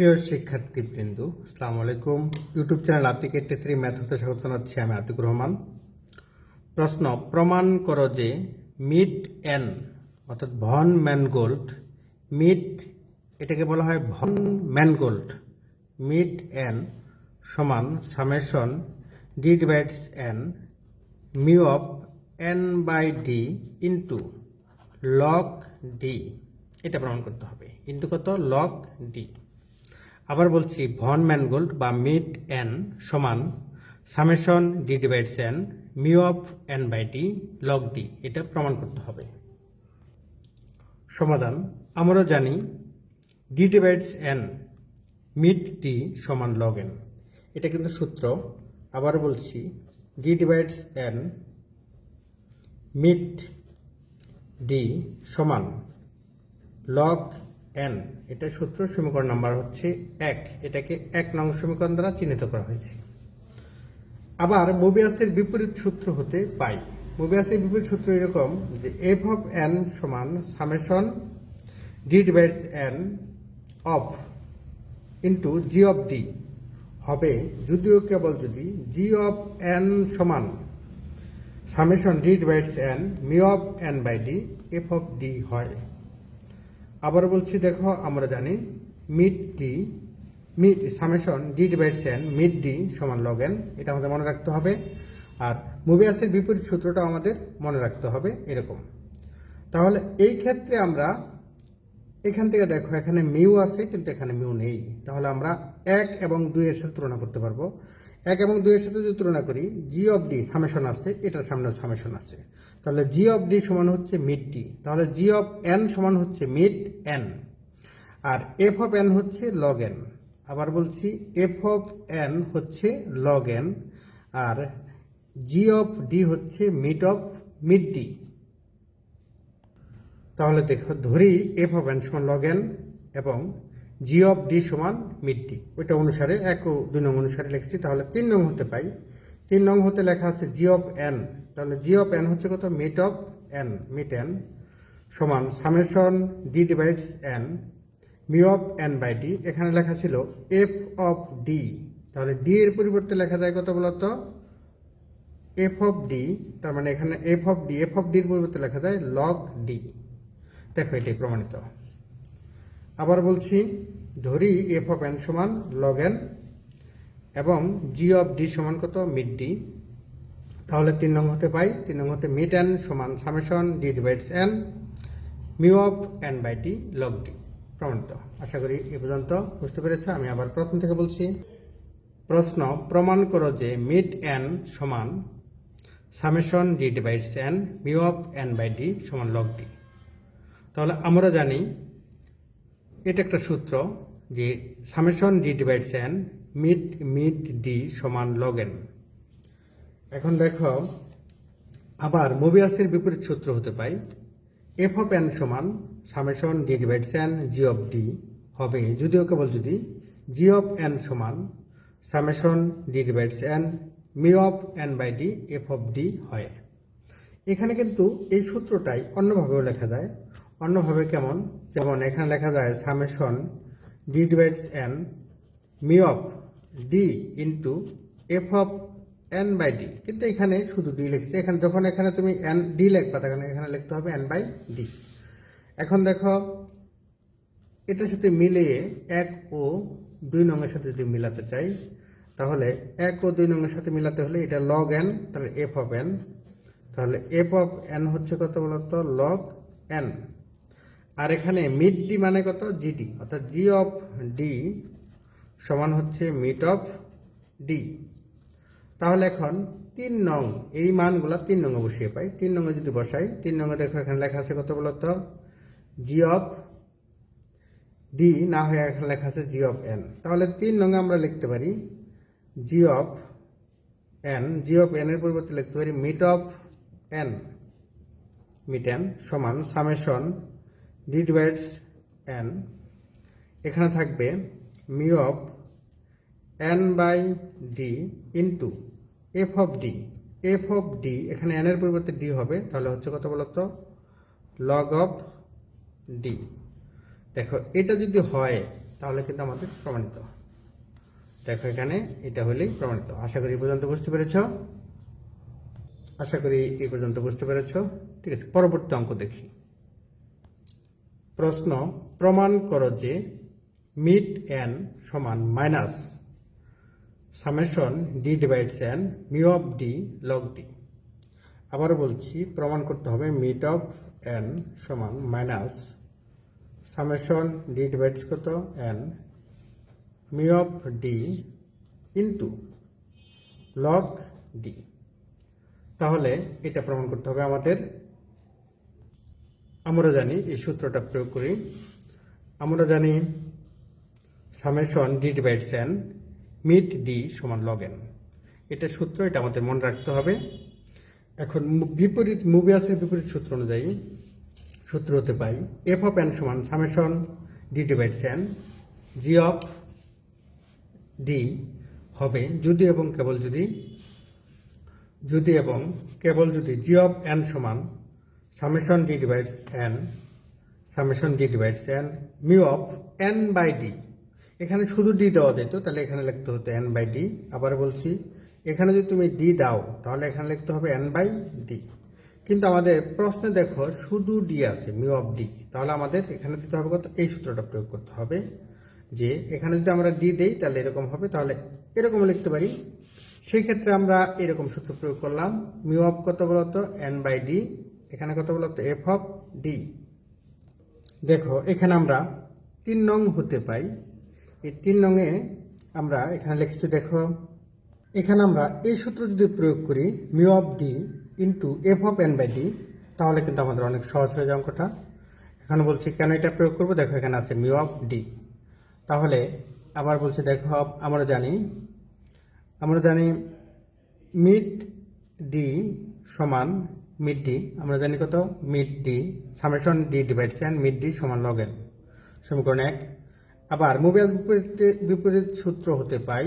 প্রিয় শিক্ষার্থীবৃন্দ, আসসালামু আলাইকুম। YouTube channel Atik eighty three math হতে স্বাগত জানাচ্ছি আমি আতিকুর রহমান। প্রশ্ন, প্রমাণ করো যে মিড এন অর্থাৎ ভন ম্যানগোল্ড মিড এটাকে বলা হয় ভন ম্যানগোল্ড মিড এন সমান summation D divides N mu of N by D into log D এটা প্রমাণ করতে হবে। ইন্টু কত? লগ ডি আবার বলছি ভন ম্যানগোল্ড বা মিড এন সমান summation D divides N mu of N by D log D এটা প্রমাণ করতে হবে। সমাধান আমরা জানি D divides N mid D সমান লগ এন এটা কিন্তু সূত্র। আবার বলছি D divides N mid D সমান লগ এন এটা সূত্র সমীকরণ নাম্বার হচ্ছে এক। এটাকে এক নং সমীকরণ দ্বারা চিহ্নিত করা হয়েছে। আবার মোবিয়াসের বিপরীত সূত্র হতে পাই। মোবিয়াসের বিপরীত সূত্র এরকম যে এফ অফ এন সমান summation D divides N of into G of D হবে যদিও কেবল যদি জি অফ এন সমান summation D divides N mu of N by D F of D হয়। আবার বলছি, দেখো, আমরা জানি mid D mid summation D divides N mid D সমান লগ এন এটা আমাদের মনে রাখতে হবে। আর মুভিয়াসের বিপরীত সূত্রটা আমাদের মনে রাখতে হবে এরকম। তাহলে এই ক্ষেত্রে আমরা এখান থেকে দেখো, এখানে মিউ আছে, কিন্তু এখানে মিউ নেই। তাহলে আমরা এক এবং দুইয়ের সাথে তুলনা করতে পারব। এক এবং দুইয়ের সাথে যদি তুলনা করি জি অফ ডি সামেশন আছে, এটার সামনে সামেশন আছে। তাহলে জি অফ ডি সমান হচ্ছে মিড ডি তাহলে জি অফ এন সমান হচ্ছে মিড এন আর এফ অফ এন হচ্ছে লগ এন আবার বলছি এফ অফ এন হচ্ছে লগ এন আর জি অফ ডি হচ্ছে মিড অফ মিড ডি তাহলে দেখো, ধরি এফ অফ এন সমান লগ এন এবং জি অফ ডি সমান মিড ডি ওইটা অনুসারে এক ও দুই নং অনুসারে লিখছি, তাহলে তিন নং হতে পাই। তিন নং হতে লেখা আছে জি অফ এন তাহলে জি অফ এন হচ্ছে কত? Mid of N mid N সমান summation D divides N mu of N by D এখানে লেখা ছিল এফ অফ ডি তাহলে ডি এর পরিবর্তে লেখা যায় কত বলতো? এফ অফ ডি তার মানে এখানে F of D F of ডির পরিবর্তে লেখা যায় লগ ডি দেখো এটি প্রমাণিত। আবার বলছি, ধরি এফ অফ এন সমান লগ এন এবং জি অফ ডি সমান কত? মিড ডি তাহলে তিন নং হতে পাই, তিন নং হতে মিড এন সমান summation D divides N mu of N by D log D প্রমাণিত। আশা করি এ পর্যন্ত বুঝতে পেরেছ, আমি আবার প্রথম থেকে বলছি। প্রশ্ন, প্রমাণ করো যে মিড এন সমান summation D divides N mu of N by D সমান লগ ডি তাহলে আমরা জানি, এটা একটা সূত্র যে summation D divides N mid mid D সমান লগ এন এখন দেখো, আবার মোবিয়াসের বিপরীত সূত্র হতে পাই। এফ অফ এন সমান summation D divides N G of D হবে, যদিও কেবল যদি জি অফ এন সমান summation D divides N mu of N by D F of D হয়। এখানে কিন্তু এই সূত্রটাই অন্যভাবেও লেখা যায়। অন্যভাবে কেমন? যেমন এখানে লেখা যায় summation D divides N mu of D into F of N by D কিন্তু এখানে শুধু ডি লিখছে। এখানে যখন এখানে তুমি এন ডি লিখবা, তখন এখানে লিখতে হবে এন বাই ডি এখন দেখো, এটার সাথে মিলিয়ে এক ও দুই নংয়ের সাথে যদি মিলাতে চাই, তাহলে এক ও দুই নংয়ের সাথে মিলাতে হলে এটা লগ এন তাহলে এফ অফ এন তাহলে এফ অফ এন হচ্ছে কত বলতো? লগ এন আর এখানে মিড ডি মানে কত? জিডি অর্থাৎ জি অফ ডি সমান হচ্ছে মিট অফ ডি তাহলে এখন তিন নং, এই মানগুলো তিন নঙ্গে বসিয়ে পাই। তিন নঙ্গে যদি বসাই, তিন নঙ্গে দেখো এখানে লেখা আছে কত বলতো? জি অফ ডি না হয়ে এখানে লেখা আছে জি অফ এন তাহলে তিন নঙ্গে আমরা লিখতে পারি G of N G of N এর পরিবর্তে লিখতে পারি mid of N mid N সমান সামেশন ডি ডিভাইডস এন এখানে থাকবে mu of N by D into F of D F of D এখানে এর পরিবর্তে ডি হবে, তাহলে হচ্ছে কত বলতো? লগ অফ ডি দেখো, এটা যদি হয়, তাহলে কিন্তু আমাদের প্রমাণিত দেখো এখানে, এটা হলেই প্রমাণিত। আশা করি এই পর্যন্ত বুঝতে পেরেছ? আশা করি এই পর্যন্ত বুঝতে পেরেছ। ঠিক আছে, পরবর্তী অঙ্ক দেখি। প্রশ্ন, প্রমাণ করো যে মিড এন সমান minus summation D divides N mu of D log D আবার বলছি, প্রমাণ করতে হবে মিট অফ এন সমান মাইনাস সামেশন ডি ডিভাইডস কত? N mu of D into log D তাহলে এটা প্রমাণ করতে হবে আমাদের। আমরা জানি এই সূত্রটা প্রয়োগ করি। আমরা জানি summation D divides N mid D সমান লগ এন এটা সূত্র, এটা আমাদের মনে রাখতে হবে। এখন বিপরীত মুভিয়াসের বিপরীত সূত্র অনুযায়ী সূত্র হতে পাই। এফ অফ এন সমান summation D divides N G of D হবে যদি এবং কেবল যদি যদি এবং কেবল যদি জি অফ এন সমান summation D divides N summation D divides N mu of N by D এখানে শুধু ডি দেওয়া যেত, তাহলে এখানে লিখতে হতো এন বাই ডি আবার বলছি, এখানে যদি তুমি ডি দাও, তাহলে এখানে লিখতে হবে এন বাই ডি কিন্তু আমাদের প্রশ্নে দেখো, শুধু ডি আছে মিউ অফ ডি তাহলে আমাদের এখানে দিতে হবে কত? এই সূত্রটা প্রয়োগ করতে হবে যে, এখানে যদি আমরা ডি দেই, তাহলে এরকম হবে, তাহলে এরকম লিখতে পারি। সেই ক্ষেত্রে আমরা এরকম সূত্র প্রয়োগ করলাম মিউ অফ কত বলতো এন বাই ডি এখানে কত বলতো এফ অফ ডি দেখো, এখানে আমরা তিন নং হতে পাই। এই তিন নংয়ে আমরা এখানে লিখেছি, দেখো, এখানে আমরা এই সূত্র যদি প্রয়োগ করি mu of D into F of N by D তাহলে কিন্তু আমাদের অনেক সহজ হয়ে যায় অঙ্কটা এখানে বলছি, কেন এটা প্রয়োগ করব? দেখো, এখানে আছে মিউ অফ ডি তাহলে আবার বলছি, দেখো, আমরা জানি আমরা জানি মিড ডি সমান মিড ডি আমরা জানি কত? Mid d summation d divides n mid d সমান লগ এন সমীকরণ এক আবার মোবাইল বিপরীত বিপরীত সূত্র হতে পাই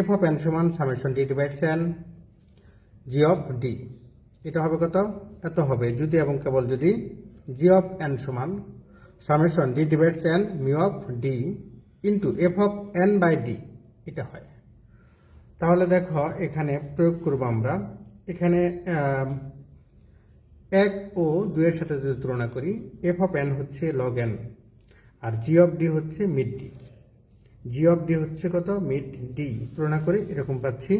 এফ অফ এন সমান summation d divides n g of d এটা হবে কত? এত হবে। যদি এবং কেবল যদি জি অফ এন সমান summation d divides n mu of d into f of n by d এটা হয়। তাহলে দেখো, এখানে প্রয়োগ করব আমরা। এখানে এক ও দুইয়ের সাথে যদি তুলনা করি এফ অফ এন হচ্ছে লগ এন আর জি অফ ডি হচ্ছে mid d g of d হচ্ছে কত? মিড ডি তুলনা করি এরকম পাচ্ছি।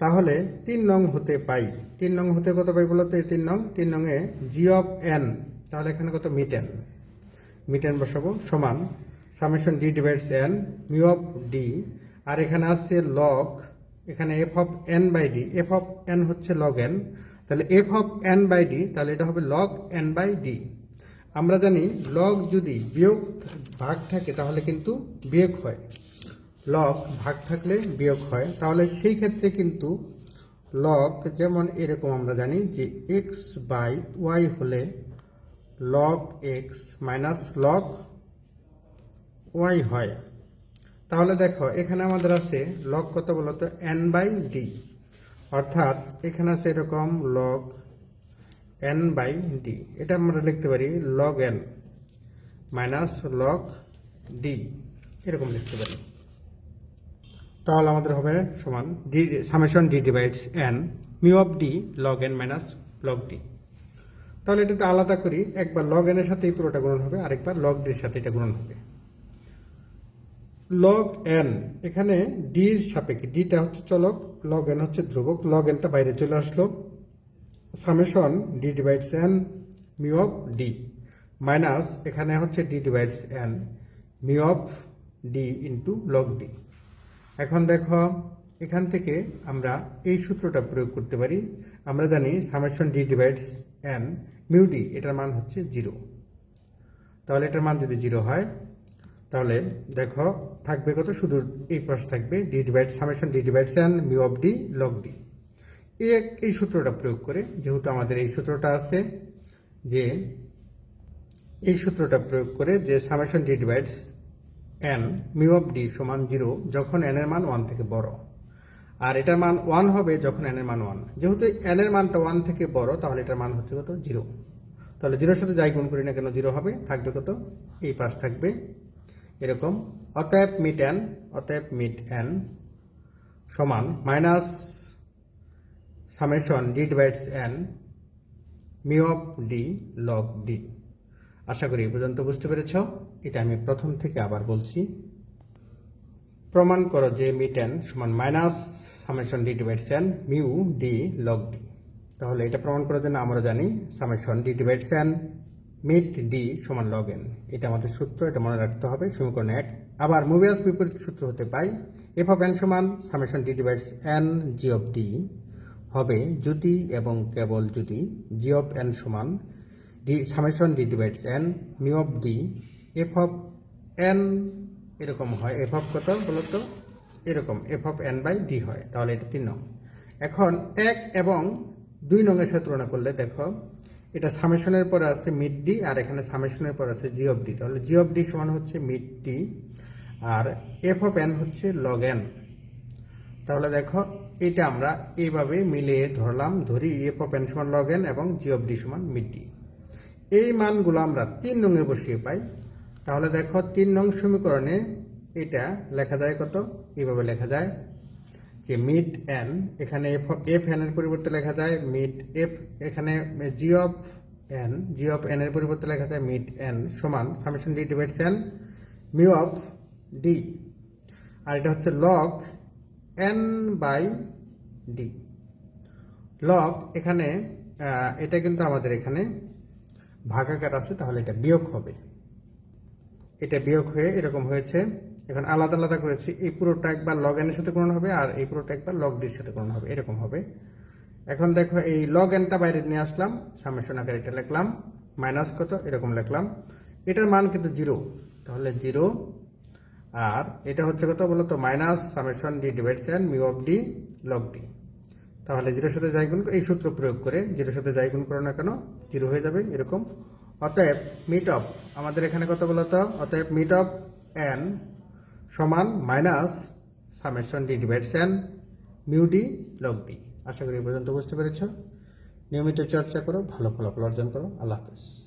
তাহলে তিন নং হতে পাই। তিন নং হতে কত পাই বলতো এই তিন নং। তিন নংয়ে জি অফ এন তাহলে এখানে কত? মিড এন মিড এন বসাবো। সমান summation d divides n mu of d আর এখানে আছে লগ এখানে f of n by d f of n হচ্ছে লগ এন তাহলে f of n by d তাহলে এটা হবে লগ এন বাই ডি আমরা জানি লগ যদি বিয়োগ ভাগ থাকে তাহলে কিন্তু বিয়োগ হয়। লগ ভাগ থাকলে বিয়োগ হয়। তাহলে সেই ক্ষেত্রে কিন্তু লগ যেমন এরকম আমরা জানি যে এক্স বাই ওয়াই হলে log x minus log y হয়। তাহলে দেখো, এখানে আমাদের আছে লগ কত বলতো? এন বাই ডি অর্থাৎ এখানে আছে এরকম লগ এন বাই ডি এটা আমরা লিখতে পারি log n minus log d এরকম লিখতে পারি। তাহলে আমাদের হবে সমান d summation d divides n mu of d log n minus log d তাহলে এটাতে আলাদা করি, একবার লগ এনের সাথে এই পুরোটা গুণন হবে, আরেকবার লগ ডির সাথে এটা গুণন হবে। লগ এন এখানে ডির সাপেক্ষে ডিটা হচ্ছে চলক লগ এন হচ্ছে ধ্রুবক লগ এনটা বাইরে চলে আসলো। Summation d divides n mu of d minus এখানে হচ্ছে d divides n mu of d into log d এখন দেখো, এখান থেকে আমরা এই সূত্রটা প্রয়োগ করতে পারি। আমরা জানি summation d divides n mu d এটার মান হচ্ছে জিরো তাহলে এটার মান যদি জিরো হয়, তাহলে দেখো, থাকবে কত? শুধু এই পাশ থাকবে d divide summation d divides n mu of d log d এক- এই সূত্রটা প্রয়োগ করে, যেহেতু আমাদের এই সূত্রটা আছে, যে এই সূত্রটা প্রয়োগ করে যে summation d divides n mu of d সমান জিরো যখন এন এর মান ওয়ান থেকে বড়। আর এটার মান ওয়ান হবে যখন এন এর মান ওয়ান যেহেতু এন এর মানটা ওয়ান থেকে বড়, তাহলে এটার মান হচ্ছে কত? জিরো তাহলে জিরোর সাথে যাই গুণ করি না কেন জিরো হবে, থাকবে কত? এই পাশ থাকবে এরকম। অতএব মিট এন অতএব মিট এন সমান minus summation d divides n mu of d log d আশা করি পর্যন্ত বুঝতে পেরেছ। এটা আমি প্রথম থেকে আবার বলছি। প্রমাণ করো যে মিট এন সমান minus summation d divides n mu d log d তাহলে এটা প্রমাণ করার জন্য আমরা জানি summation D divides n meet d সমান লগ এন এটা আমাদের সূত্র, এটা মনে রাখতে হবে, সমীকরণ এক। আবার মুভিয়াস বিপরীত সূত্র হতে পাই। এফ অফ এন সমান summation d divides n g of d হবে যদি এবং কেবল যদি জি অফ এন সমান d summation d divides n mu of d f of n এরকম হয়। এফ অফ কত বলতো? এরকম f of n by d হয়। তাহলে এটা তিন নং। এখন এক এবং দুই নংয়ের সাথে তুলনা করলে দেখো, এটা সামেশনের পরে আছে মিড ডি আর এখানে সামেশনের পরে আছে জি অফ ডি তাহলে জি অফ ডি সমান হচ্ছে মিড ডি আর এফ অফ এন হচ্ছে লগ এন তাহলে দেখো এটা আমরা এইভাবে মিলিয়ে ধরলাম, ধরি এফ অফ এন সমান লগ এন এবং জি অফ ডি সমান মিড ডি এই মানগুলো আমরা তিন নঙে বসিয়ে পাই। তাহলে দেখো তিন নং সমীকরণে এটা লেখা যায় কত? এইভাবে লেখা যায় যে মিড এন এখানে এফ এফ এন এর পরিবর্তে লেখা যায় মিড এফ এখানে g of n g of n এর পরিবর্তে লেখা যায় মিড এন সমান summation d divides n mu of d আর এটা হচ্ছে log n by d log এখানে এটা কিন্তু আমাদের এখানে ভাগাকার আছে, তাহলে এটা বিয়োগ হবে। এটা বিয়োগ হয়ে এরকম হয়েছে। এখন আলাদা আলাদা করেছি, এই পুরোটা একবার লগ এনের সাথে গ্রহণ হবে আর এই পুরোটা একবার লগ ডির সাথে গ্রহণ হবে, এরকম হবে। এখন দেখো, এই লগ এনটা বাইরে নিয়ে আসলাম সামেশন আকারে এটা লিখলাম মাইনাস কত, এরকম লিখলাম। এটার মান কিন্তু জিরো তাহলে জিরো আর এটা হচ্ছে কত বলতো? Minus summation d divides n mu of d log d. তাহলে জিরোর সাথে যাই গুণ এই সূত্র প্রয়োগ করে জিরোর সাথে যাই গুণ করো না কেন? জিরো হয়ে যাবে এরকম। অতএব মিট অফ আমাদের এখানে কত বলতো? অতএব মিট অফ এন সমান minus summation d divides n mu d log d. আশা করি পর্যন্ত বুঝতে পেরেছ। নিয়মিত চর্চা করো, ভালো ফলাফল অর্জন করো। আল্লাহ হাফেজ।